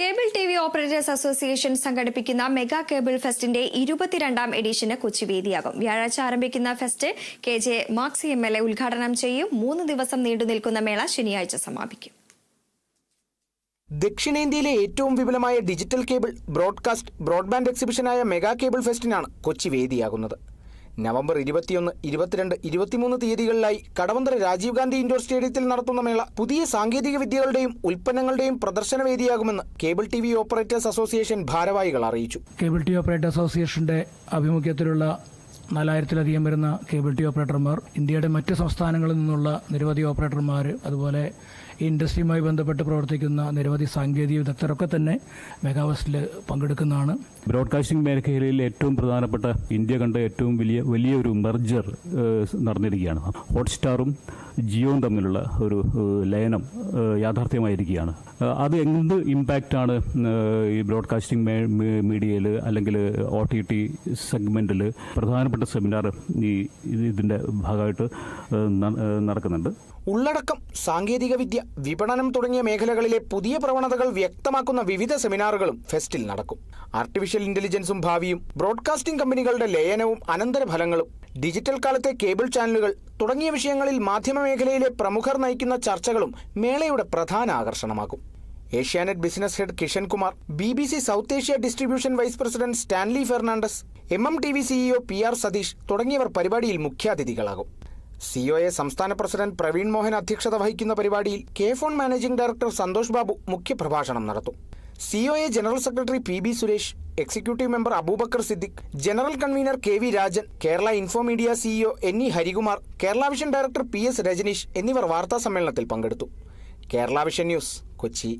Cable T V operators association സംഘടിപ്പിക്കുന്ന mega cable ഫെസ്റ്റിന്റെ ഇരുപത്തിരണ്ടാം എഡിഷന് കൊച്ചി വേദിയാകും. വ്യാഴാഴ്ച ആരംഭിക്കുന്ന fest K J Maxi M L A ഉദ്ഘാടനം ചെയ്യും. മൂന്ന് ദിവസം നീണ്ടു നിൽക്കുന്ന മേള ശനിയാഴ്ച സമാപിക്കും. ദക്ഷിണേന്ത്യയിലെ ഏറ്റവും വിപുലമായ ഡിജിറ്റൽ കേബിൾ ബ്രോഡ്കാസ്റ്റ് ബ്രോഡ്ബാൻഡ് എക്സിബിഷനായ മെഗാ കേബിൾ ഫെസ്റ്റിനാണ് കൊച്ചി വേദിയാകുന്നത്. നവംബർ ഇരുപത്തിയൊന്ന് ഇരുപത്തിരണ്ട് ഇരുപത്തിമൂന്ന് തീയതികളിലായി കടവന്തര രാജീവ് ഗാന്ധി ഇൻഡോർ സ്റ്റേഡിയത്തിൽ നടത്തുന്ന മേള പുതിയ സാങ്കേതിക വിദ്യകളുടെയും ഉൽപ്പന്നങ്ങളുടെയും പ്രദർശന വേദിയാകുമെന്ന് cable T V operators association ഭാരവാഹികൾ അറിയിച്ചു. കേബിൾ ടി ഓപ്പറേറ്റർ അസോസിയേഷന്റെ ആഭിമുഖ്യത്തിലുള്ള നാലായിരത്തിലധികം വരുന്ന കേബിൾ ടി ഓപ്പറേറ്റർമാർ ഇന്ത്യയുടെ മറ്റ് സംസ്ഥാനങ്ങളിൽ നിന്നുള്ള നിരവധി ഓപ്പറേറ്റർമാർ അതുപോലെ ഈ ഇൻഡസ്ട്രിയുമായി ബന്ധപ്പെട്ട് പ്രവർത്തിക്കുന്ന നിരവധി സാങ്കേതിക വിദഗ്ധരൊക്കെ തന്നെ മെഗാവസ്റ്റിൽ പങ്കെടുക്കുന്നതാണ്. ബ്രോഡ്കാസ്റ്റിംഗ് മേഖലയിൽ ഏറ്റവും പ്രധാനപ്പെട്ട ഇന്ത്യ കണ്ട ഏറ്റവും വലിയ വലിയൊരു മെർജർ നടന്നിരിക്കുകയാണ്. ഹോട്ട്സ്റ്റാറും ജിയോയും തമ്മിലുള്ള ഒരു ലയനം യാഥാർത്ഥ്യമായിരിക്കുകയാണ്. അത് എന്ത് ഇമ്പാക്റ്റാണ് ഈ ബ്രോഡ്കാസ്റ്റിംഗ് മീഡിയയിൽ അല്ലെങ്കിൽ ഒ ടി ടി സെഗ്മെന്റിൽ പ്രധാനപ്പെട്ട സെമിനാർ ഈ ഇത് ഇതിന്റെ ഭാഗമായിട്ട് നടക്കുന്നുണ്ട്. ഉള്ളടക്കം സാങ്കേതികവിദ്യ വിപണനം തുടങ്ങിയ മേഖലകളിലെ പുതിയ പ്രവണതകൾ വ്യക്തമാക്കുന്ന വിവിധ സെമിനാറുകളും ഫെസ്റ്റിൽ നടക്കും. ആർട്ടിഫിഷ്യൽ ഇന്റലിജൻസും ഭാവിയും ബ്രോഡ്കാസ്റ്റിംഗ് കമ്പനികളുടെ ലയനവും അനന്തരഫലങ്ങളും ഡിജിറ്റൽ കാലത്തെ കേബിൾ ചാനലുകൾ തുടങ്ങിയ വിഷയങ്ങളിൽ മാധ്യമ മേഖലയിലെ പ്രമുഖർ നയിക്കുന്ന ചർച്ചകളും മേളയുടെ പ്രധാന ആകർഷണമാകും Asianet business head Kishan Kumar B south Asia distribution vice president Stanley Fernandez M M T V CEO P R Satheesh തുടങ്ങിയവർ പരിപാടിയിൽ മുഖ്യാതിഥികളാകും. സിഒഎ സംസ്ഥാന പ്രസിഡന്റ് പ്രവീൺ മോഹൻ അധ്യക്ഷത വഹിക്കുന്ന പരിപാടിയിൽ K FON managing director Santhosh Babu മുഖ്യപ്രഭാഷണം നടത്തും. COA general secretary P B Suresh executive member Aboobacker Siddique general convener K V Rajan Kerala Infomedia CEO N E Harikumar Kerala Vision director P S Rajaneesh എന്നിവർ വാർത്താ സമ്മേളനത്തിൽ പങ്കെടുത്തു. Kerala Vision news Kochi.